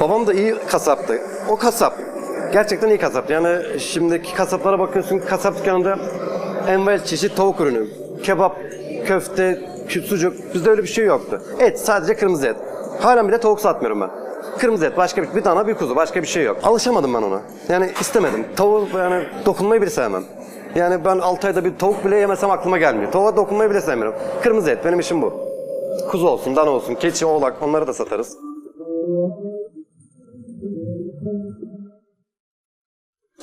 Babam da iyi kasaptı. O kasap. Gerçekten iyi kasap. Yani şimdiki kasaplara bakıyorsun kasap dükkanında envel çeşit tavuk ürünü. Kebap, köfte, sucuk. Bizde öyle bir şey yoktu. Et sadece kırmızı et. Halen bile tavuk satmıyorum ben. Kırmızı et başka bir, bir dana bir kuzu başka bir şey yok. Alışamadım ben ona. Yani istemedim. Tavuğu yani dokunmayı bile sevmem. Yani ben 6 ayda bir tavuk bile yemesem aklıma gelmiyor. Tavuğa dokunmayı bile sevmiyorum. Kırmızı et benim işim bu. Kuzu olsun, dana olsun, keçi, oğlak onları da satarız.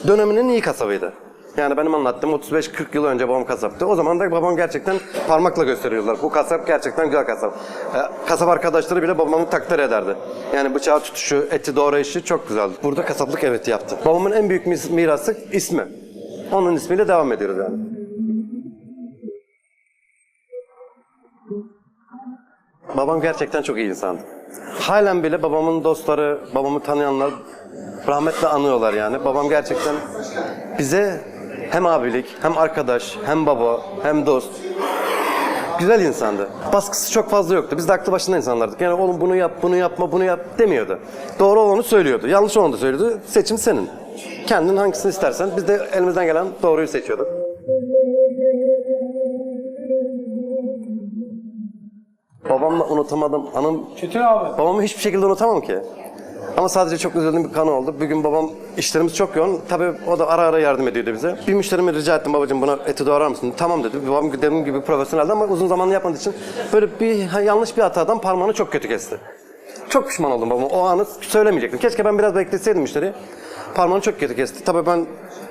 Döneminin iyi kasabıydı. Yani benim anlattığım 35-40 yıl önce babam kasaptı. O zaman da babam gerçekten parmakla gösteriyorlar. Bu kasap gerçekten güzel kasap. Ee, kasap arkadaşları bile babamı takdir ederdi. Yani bıçağı tutuşu, eti doğrayışı çok güzeldi. Burada kasaplık evet yaptı. Babamın en büyük mirası ismi. Onun ismiyle devam ediyoruz yani. Babam gerçekten çok iyi insandı. Halen bile babamın dostları, babamı tanıyanlar rahmetle anıyorlar yani. Babam gerçekten bize hem abilik, hem arkadaş, hem baba, hem dost. Güzel insandı. Baskısı çok fazla yoktu. Biz de aklı başında insanlardık. Yani oğlum bunu yap, bunu yapma, bunu yap demiyordu. Doğru olanı söylüyordu. Yanlış olanı da söylüyordu. Seçim senin. Kendin hangisini istersen biz de elimizden gelen doğruyu seçiyorduk. Babamla unutamadım anım Çetin abi. Babamı hiçbir şekilde unutamam ki. Ama sadece çok üzüldüğüm bir kanı oldu. Bir gün babam işlerimiz çok yoğun. Tabii o da ara ara yardım ediyordu bize. Bir müşterime rica ettim babacığım buna eti doğrar mısın? Tamam dedi. Babam dediğim gibi profesyoneldi ama uzun zaman yapmadığı için böyle bir yanlış bir hatadan parmağını çok kötü kesti. Çok pişman oldum babama. O anı söylemeyecektim. Keşke ben biraz bekleseydim müşteriyi. Parmağını çok kötü kesti. Tabii ben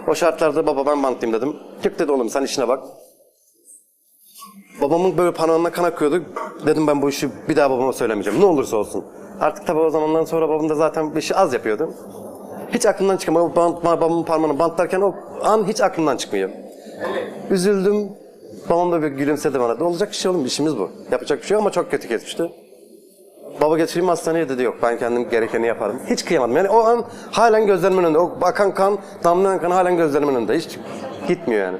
o şartlarda baba ben bantlayayım dedim. Yok dedi oğlum sen işine bak. Babamın böyle parmağına kan akıyordu. Dedim ben bu işi bir daha babama söylemeyeceğim. Ne olursa olsun. Artık tabii o zamandan sonra babam da zaten bir işi az yapıyordu. Hiç aklımdan çıkmıyor. Bant, babamın parmağını bantlarken o an hiç aklımdan çıkmıyor. Üzüldüm. Babam da bir gülümsedi bana. Ne olacak bir şey oğlum işimiz bu. Yapacak bir şey yok ama çok kötü kesmişti. Baba getireyim hastaneye dedi yok ben kendim gerekeni yaparım. Hiç kıyamadım. Yani o an halen gözlerimin önünde. O bakan kan, damlayan kan halen gözlerimin önünde. Hiç gitmiyor yani.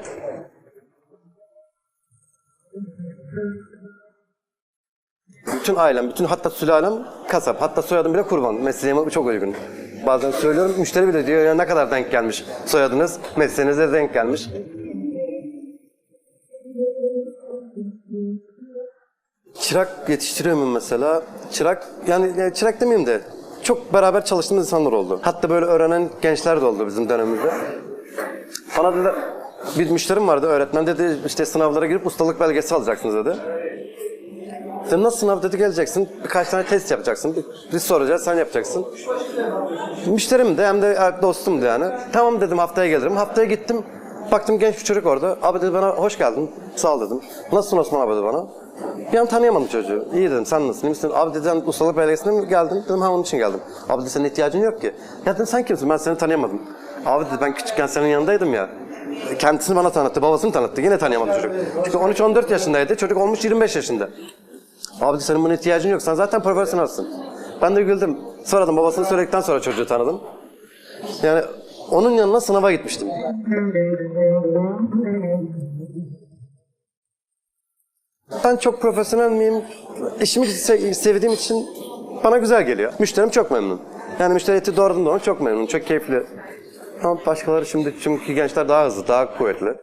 Bütün ailem, bütün hatta sülalem kasap. Hatta soyadım bile kurban. Mesleğime çok uygun. Bazen söylüyorum, müşteri bile diyor ya ne kadar denk gelmiş soyadınız, mesleğinize denk gelmiş. Çırak yetiştiriyor muyum mesela? Çırak, yani ya çırak demeyeyim de çok beraber çalıştığımız insanlar oldu. Hatta böyle öğrenen gençler de oldu bizim dönemimizde. Bana dedi, bir müşterim vardı öğretmen dedi işte sınavlara girip ustalık belgesi alacaksınız dedi. Sen nasıl sınav dedi geleceksin. Birkaç tane test yapacaksın. Biz soracağız sen yapacaksın. Müşterim de hem de e, dostumdu yani. Tamam dedim haftaya gelirim. Haftaya gittim. Baktım genç bir çocuk orada. Abi dedi bana hoş geldin. Sağ ol dedim. Nasılsın Osman abi dedi bana. Bir an tanıyamadım çocuğu. İyi dedim sen nasılsın? misin? Abi dedi sen ustalık belgesine mi geldin? Dedim ha onun için geldim. Abi dedi senin ihtiyacın yok ki. Ya dedim sen kimsin? Ben seni tanıyamadım. Abi dedi ben küçükken senin yanındaydım ya. Kendisini bana tanıttı, babasını tanıttı. Yine tanıyamadım çocuk. Çünkü 13-14 yaşındaydı. Çocuk olmuş 25 yaşında. Abi senin buna ihtiyacın yok. Sen zaten profesyonelsin. Ben de güldüm. Sonradan babasını söyledikten sonra çocuğu tanıdım. Yani onun yanına sınava gitmiştim. Ben çok profesyonel miyim? İşimi se- sevdiğim için bana güzel geliyor. Müşterim çok memnun. Yani müşteri eti doğradığım zaman çok memnun, çok keyifli. Ama başkaları şimdi çünkü gençler daha hızlı, daha kuvvetli.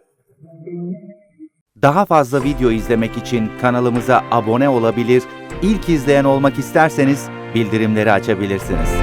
Daha fazla video izlemek için kanalımıza abone olabilir, ilk izleyen olmak isterseniz bildirimleri açabilirsiniz.